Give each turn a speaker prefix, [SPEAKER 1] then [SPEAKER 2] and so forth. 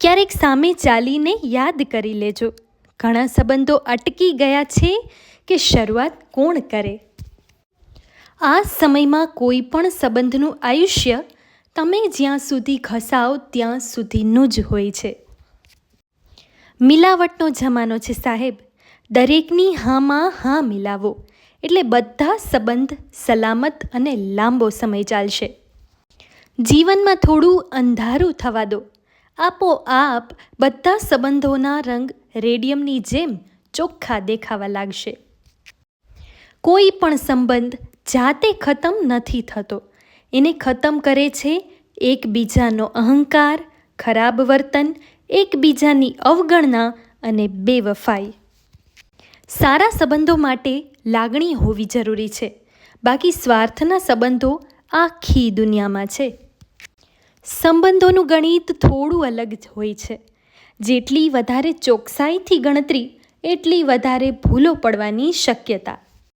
[SPEAKER 1] ક્યારેક સામે ચાલીને યાદ કરી લેજો. ઘણા સંબંધો અટકી ગયા છે કે શરૂઆત કોણ કરે? આ સમયમાં કોઈ પણ સંબંધનું આયુષ્ય તમે જ્યાં સુધી ઘસાઓ ત્યાં સુધીનું જ હોય છે. મિલાવટનો જમાનો છે સાહેબ. દરેકની હામાં હા મિલાવો. એટલે બધા સંબંધ સલામત અને લાંબો સમય ચાલશે. જીવનમાં થોડું અંધારું થવા દો. આપોઆપ બધા સંબંધોના રંગ રેડિયમની જેમ ચોખ્ખા દેખાવા લાગશે. કોઈ પણ સંબંધ જાતે ખતમ નથી થતો. એને ખતમ કરે છે એકબીજાનો અહંકાર, ખરાબ વર્તન, એકબીજાની અવગણના અને બેવફાઈ. સારા સંબંધો માટે લાગણી હોવી જરૂરી છે. બાકી સ્વાર્થના સંબંધો આખી દુનિયામાં છે. સંબંધોનું ગણિત થોડું અલગ હોય છે. જેટલી વધારે ચોકસાઈથી ગણતરી, એટલી વધારે ભૂલો પડવાની શક્યતા.